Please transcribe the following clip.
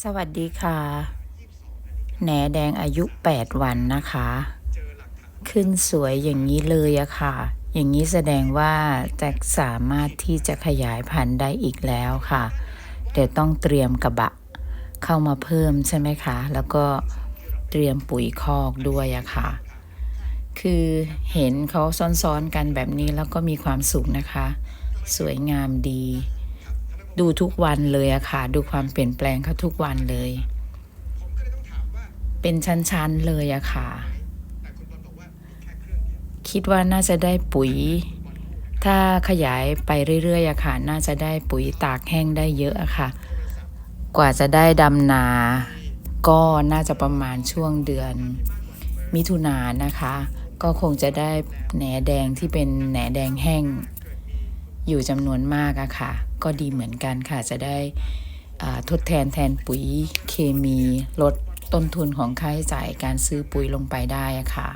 สวัสดีค่ะ แหนแดงอายุ 8 วันนะคะ ขึ้นสวยอย่างนี้เลยอะค่ะ อย่างนี้แสดงว่าจ็คสามารถที่จะขยายพันธุ์ได้อีกแล้วค่ะแต่ต้องเตรียมกระบะเข้ามาเพิ่มใช่ไหมคะ แล้วก็เตรียมปุ๋ยคอกด้วยอะค่ะ คือเห็นเขาซ้อนๆกันแบบนี้แล้วก็มีความสุขนะคะ สวยงามดี ดูทุกวันเลยอะค่ะ ดูความเปลี่ยนแปลงเขาทุกวันเลย เป็นชั้นๆเลยอะค่ะ คิดว่าน่าจะได้ปุ๋ย ถ้าขยายไปเรื่อยๆอะค่ะ น่าจะได้ปุ๋ยตากแห้งได้เยอะอะค่ะ กว่าจะได้ดำนา ก็น่าจะประมาณช่วงเดือน มิถุนายนนะคะ ก็คงจะได้แหนแดงที่เป็นแหนแดงแห้ง อยู่จำนวนมากอะค่ะ ก็ดีเหมือนกันค่ะจะได้ทดแทนแทนปุ๋ยเคมีลดต้นทุนของค่าใช้จ่ายการซื้อปุ๋ยลงไปได้อะค่ะ